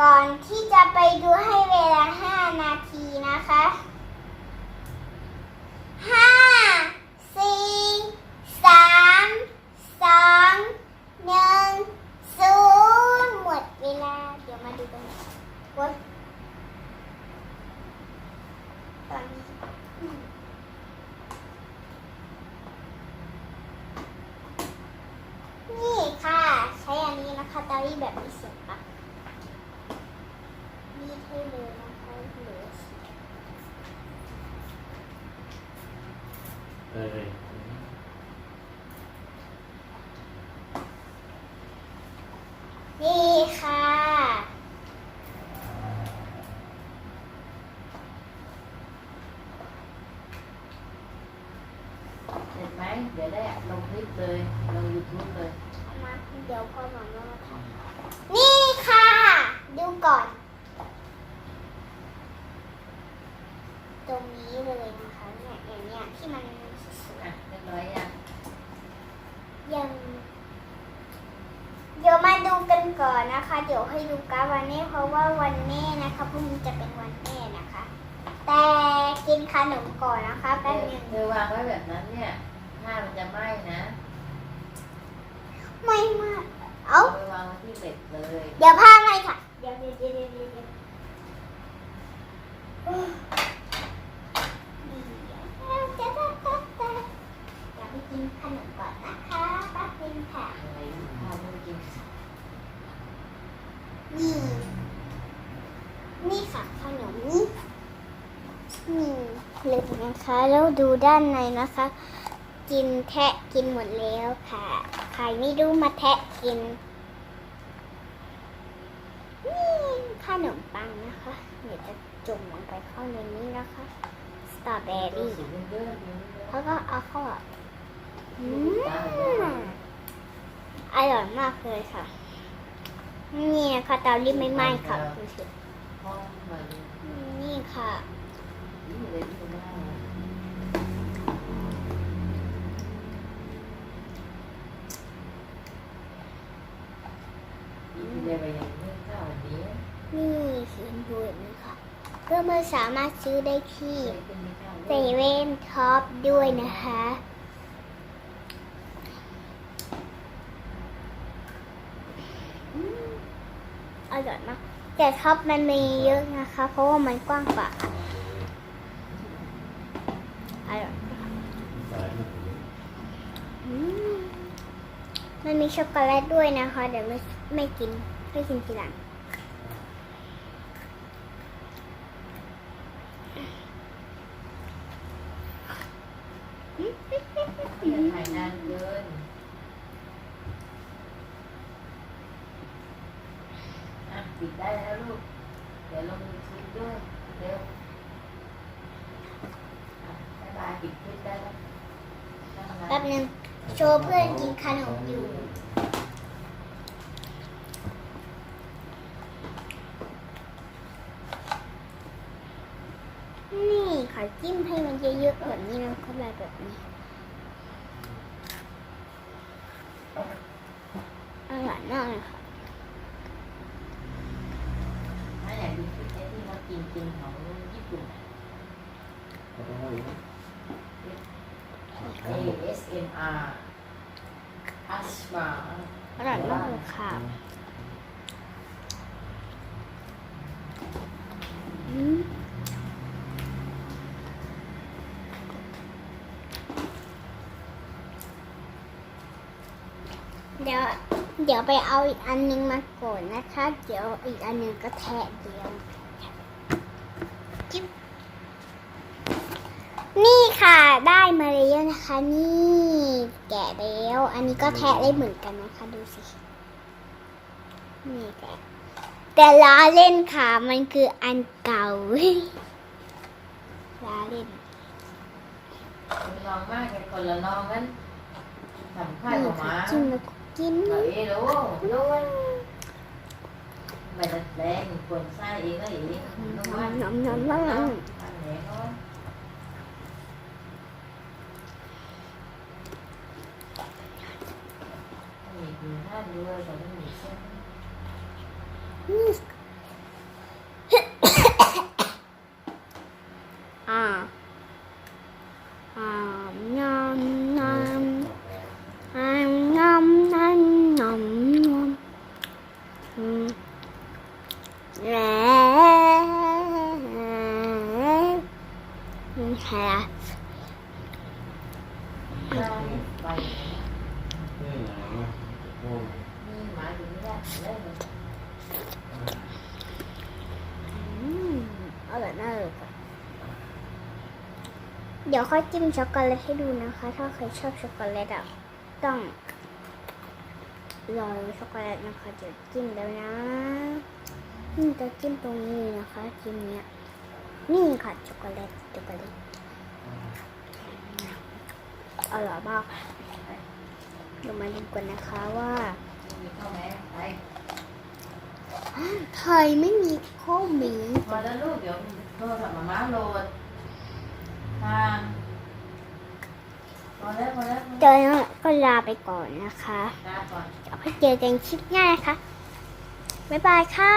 ก่อนที่จะไปดูให้เวลา 5 นาทีนะคะห้าสี่สามสองหนึ่งศูนย์หมดเวลา เดี๋ยวมาดูกันว่าตอนนี้นี่ค่ะ ใช้อันนี้นะคะตารีดแบบมีเสียง ปะรีดให้เลยนะคะหลือเออนี่ค่ะ เห็นไหมเดี๋ยวได้ลงคลิปเลยลงยูทูบเลย เอามาเดี๋ยวพ่อหมอมาทำนี่ค่ะ ดูก่อน ตรงนี้เลยนะคะเนี่ยอย่างเนี้ยที่มันสวยอะเรียบร้อยยังๆยังเดี๋ยวมาดูกันก่อนนะคะ เดี๋ยวให้ดูการดวันแม่เพราะว่าวันแม่นะคะพรุ่งนี้จะเป็นวันแม่นะคะ แต่กินขนมก่อนนะคะเธแป๊บอนึงเธอวางไว้แบบนั้นเนี่ยผ้ามันจะไหม้นะไม่มากเอ้าไปวางไว้ที่เหล็กเลย เดี๋ยวผ้าไหมค่ะ เดี๋ยวเดี๋ยวเดี๋ยวเดี๋ยวเดี๋ยวเดี๋ยวเอ้ยเดี๋ยวจะจะจะจะเดี๋ยวไปกินขนมก่อนนะคะแป๊บนึงค่ะ อะไรผ้าไม่กิน นี่ นี่ค่ะขนมนี่นี่เลยนะคะ แล้วดูด้านในนะคะ กินแทะกินหมดแล้วค่ะใครไม่รู้มาแทะกินนี่ขนมปังนะคะเดี๋ยวจะจุ่มลงไปเข้าในนี้นะคะสตรอเบอรี่เยอะๆนี่แล้วก็เอาเข้าอืมอร่อยมากเลยค่ะ นี่นะคะเตารีดไม่ไหม้ค่ะดูสิ ห้องมัน นี่ค่ะ นี่เลยที่ห น้านี่เลยไปยังไม่เข้าวันนี้นี่สีบุญค่ะก็มาสามารถซื้อได้ที่เซเว่นท็อปด้วยนะคะอร่อยมากแต่ท็อปมันมีเยอะนะคะ เพราะว่ามันกว้างกว่าอร่อยมาก สายมันถึง อืม มันมีช็อกโกแลตด้วยนะคะ เดี๋ยวไม่ไม่กินไม่กินทีหลังจะถ่ายนานเกินอะปิดได้แล้วลูก เดี๋ยวลงยูทูบด้วยเร็วบ๊ายบายปิดคลิปได้แล้วแป๊บนึง โชว์เพื่อนกินขนมอยู่ นี่ขอจิ้มให้มันเยอะๆแบบนี้นะเข้าไปแบบนี้อร่อยมากเลยค่ะถ้าอยากดูคลิปไอ้ที่เรากินกินของญี่ปุ่นเขาต้องให้ ASMR อัสมาอร่อยมากเลยค่ะอืมเดี๋ยวเดี๋ยวไปเอาอีกอันนึงมาก่อนนะคะ เดี๋ยวอีกอันนึงก็แทะเดียวจิ๊บ นี่ค่ะได้มาแล้วนะคะ นี่แกะแล้วอันนี้ก็แทะได้เหมือนกันนะคะ ดูสิ นี่แกะแต่ล้าเล่นค่ะ มันคืออันเก่าล้าเล่นลองมากเลยคนละน้องกันทำข้าวนี่ของค่ะม้าจิ้มแล้วก็กินเฮ้ยรู้รู้ไม่ได้แรงคนใส่เองก็เองต้องว่าน้ำน้ำน้ำน้อั นไหนเนาะนี่คือท่านรู้ว่าจะต้องมีเส้น อ่าอ่ายำยำอ่ายำยำยำยำอืมแล้วอืมค่ะ ได้ไป นี่ไงวะโอ้ย มีหมา อยู่ไม่ได้เลยเลยอืมอร่าเลยค่ะ เดี๋ยวค่อยจิ้มช็อกโกแลตให้ดูนะคะ ถ้าใครชอบช็อกโกแลตอะ ต้องรอช็อกโกแลตนะคะเดี๋ยวจิ้มแล้วนะนี่จะจิ้มตรงนี้นะคะจิ้มเนี้ยนี่ค่ะช็อกโกแลตช็อกโกแลตอร่อยมากเดี๋ยวมาดูกันนะคะว่า มีข้าวแม่ไปไทยไม่มีข้าวหมีพอแล้วลูกเดี๋ยวโทรศัพท์มาม่าโหลดทางพอแล้วพอแล้วพอเจแล้วอก็ลาไปก่อนนะคะ ลาก่อน เดี๋ยวไปเจอกันคลิปหน้านะคะ บ๊ายบายค่ะ